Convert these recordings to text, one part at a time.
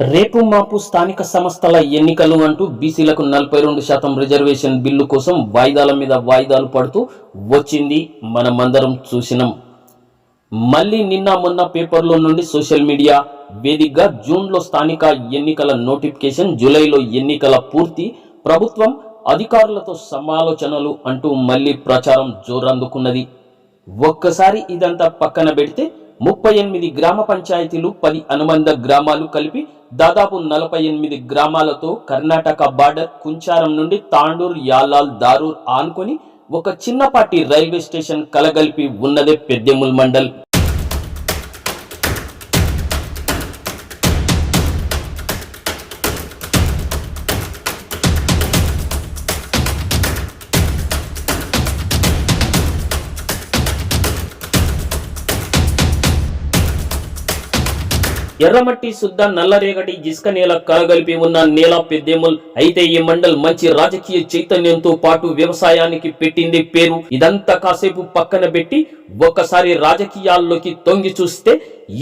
రేపు మాపు స్థానిక సంస్థల ఎన్నికలు అంటూ బీసీలకు నలభై రెండు శాతం రిజర్వేషన్ బిల్లు కోసం వాయిదాల మీద వాయిదాలు పడుతూ వచ్చింది మనమందరం చూసినాం. మళ్ళీ నిన్న మొన్న పేపర్లో నుండి సోషల్ మీడియా వేదికగా జూన్లో స్థానిక ఎన్నికల నోటిఫికేషన్ జూలైలో ఎన్నికల పూర్తి ప్రభుత్వం అధికారులతో సమాలోచనలు అంటూ మళ్ళీ ప్రచారం జోరందుకున్నది. ఒక్కసారి ఇదంతా పక్కన పెడితే ముప్పై ఎనిమిది గ్రామ పంచాయతీలు పది అనుబంధ గ్రామాలు కలిపి దాదాపు నలభై ఎనిమిది గ్రామాలతో కర్ణాటక బార్డర్ కుంచారం నుండి తాండూర్ యాలాల్ దారూర్ ఆనుకొని ఒక చిన్నపాటి రైల్వే స్టేషన్ కలగలిపి ఉన్నదే పెద్దెముల్ మండల్. ఎర్రమట్టి శుద్ధ నల్లరేగటి ఇసుక నేల కలగలిపి ఉన్న నేల పెద్దెముల్. అయితే ఈ మండల్ మంచి రాజకీయ చైతన్యంతో పాటు వ్యవసాయానికి పెట్టింది పేరు. ఇదంతా కాసేపు పక్కన పెట్టి ఒక్కసారి రాజకీయాల్లోకి తొంగి చూస్తే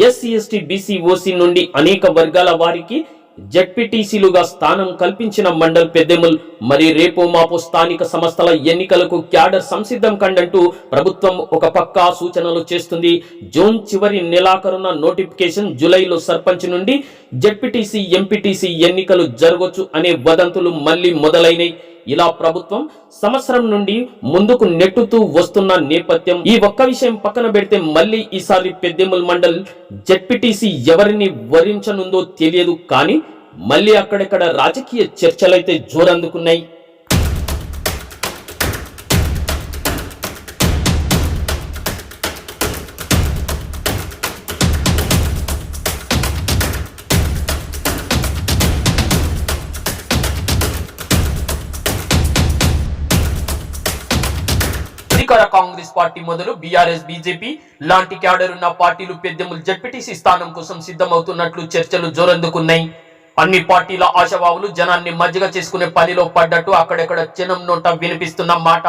ఎస్సీ ఎస్టీ బీసీ ఓసీ నుండి అనేక వర్గాల వారికి జడ్పీటీసీలుగా స్థానం కల్పించిన మండల్ పెద్దెముల్ మరి రేపు మాపు స్థానిక సంస్థల ఎన్నికలకు క్యాడర్ సంసిద్ధం కండంటూ ప్రభుత్వం ఒక పక్కా సూచనలు చేస్తుంది. జూన్ చివరి నెలాఖరున నోటిఫికేషన్ జూలైలో సర్పంచ్ నుండి జడ్పీటీసీ ఎంపీటీసీ ఎన్నికలు జరగొచ్చు అనే వదంతులు మళ్ళీ మొదలైనవి ఇలా ప్రభుత్వం సంవత్సరం నుండి ముందుకు నెట్టుతూ వస్తున్న నేపథ్యం ఈ ఒక్క విషయం పక్కన పెడితే మళ్ళీ ఈసారి పెద్దెముల్ మండల్ జెడ్పీటీసీ ఎవరిని వరించనుందో తెలియదు కానీ మళ్ళీ అక్కడక్కడ రాజకీయ చర్చలైతే జోరందుకున్నాయి. అధికార కాంగ్రెస్ పార్టీ మొదలు బీఆర్ఎస్ బీజేపీ లాంటి క్యాడర్ ఉన్న పార్టీలు పెద్దెములు జడ్పీటీసీ స్థానం కోసం సిద్ధమవుతున్నట్లు చర్చలు జోరందుకున్నాయి. అన్ని పార్టీల ఆశావావులు జనాన్ని మజ్జిగ చేసుకునే పనిలో పడ్డట్టు అక్కడెక్కడ జనం నోట వినిపిస్తున్న మాట.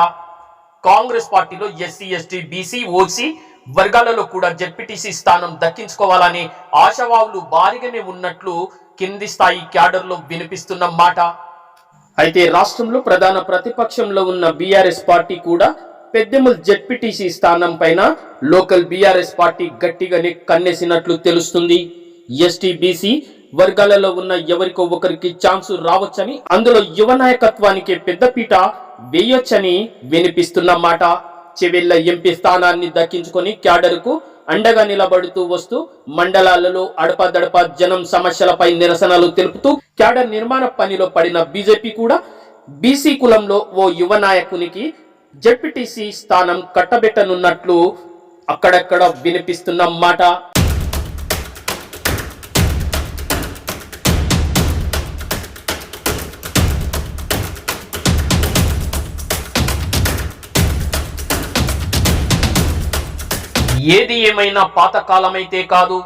కాంగ్రెస్ పార్టీలో ఎస్సీ ఎస్టీ బీసీ ఓసీ వర్గాలలో కూడా జెడ్పీటీసీ స్థానం దక్కించుకోవాలని ఆశావావులు భారీగానే ఉన్నట్లు కింది స్థాయి క్యాడర్లో వినిపిస్తున్న మాట. అయితే రాష్ట్రంలో ప్రధాన ప్రతిపక్షంలో ఉన్న బీఆర్ఎస్ పార్టీ కూడా పెద్దెముల్ జెడ్పీటీసీ స్థానం పైన లోకల్ బీఆర్ఎస్ పార్టీ గట్టిగానే కన్నేసినట్లు తెలుస్తుంది. ఎస్టీ బీసీ వర్గాలలో ఉన్న ఎవరికో ఒకరికి ఛాన్సు రావచ్చని అందులో యువ నాయకత్వానికి పెద్దపీట వేయొచ్చని వినిపిస్తున్న మాట. చెవెళ్ళ ఎంపీ స్థానాన్ని దక్కించుకొని క్యాడర్కు అండగా నిలబడుతూ వస్తూ మండలాలలో అడపదడప జనం సమస్యలపై నిరసనలు తెలుపుతూ క్యాడర్ నిర్మాణ పనిలో పడిన బీజేపీ కూడా బీసీ కులంలో ఓ యువ నాయకునికి జెడ్పీటీసీ స్థానం కట్టబెట్టనున్నట్లు అక్కడక్కడ వినిపిస్తున్న మాట. ఏది ఏమైనా పాతకాలమైతే కాదు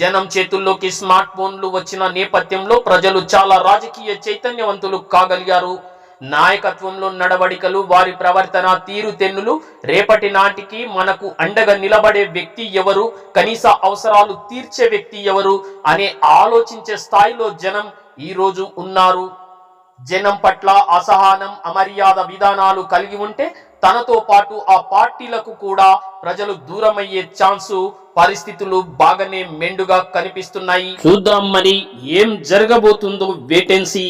జనం చేతుల్లోకి స్మార్ట్ ఫోన్లు వచ్చిన నేపథ్యంలో ప్రజలు చాలా రాజకీయ చైతన్యవంతులు కాగలిగారు. నాయకత్వంలో నడవడికలు వారి ప్రవర్తన తీరుతెన్నులు రేపటి నాటికి మనకు అండగా నిలబడే వ్యక్తి ఎవరు కనీస అవసరాలు తీర్చే వ్యక్తి ఎవరు అనే ఆలోచించే స్థాయిలో జనం ఈ రోజు ఉన్నారు. జనం పట్ల అసహనం అమర్యాద విధానాలు కలిగి ఉంటే తనతో పాటు ఆ పార్టీలకు కూడా ప్రజలు దూరమయ్యే ఛాన్సు పరిస్థితులు బాగానే మెండుగా కనిపిస్తున్నాయి. చూద్దాం మరి ఏం జరగబోతుందో వేటెన్సీ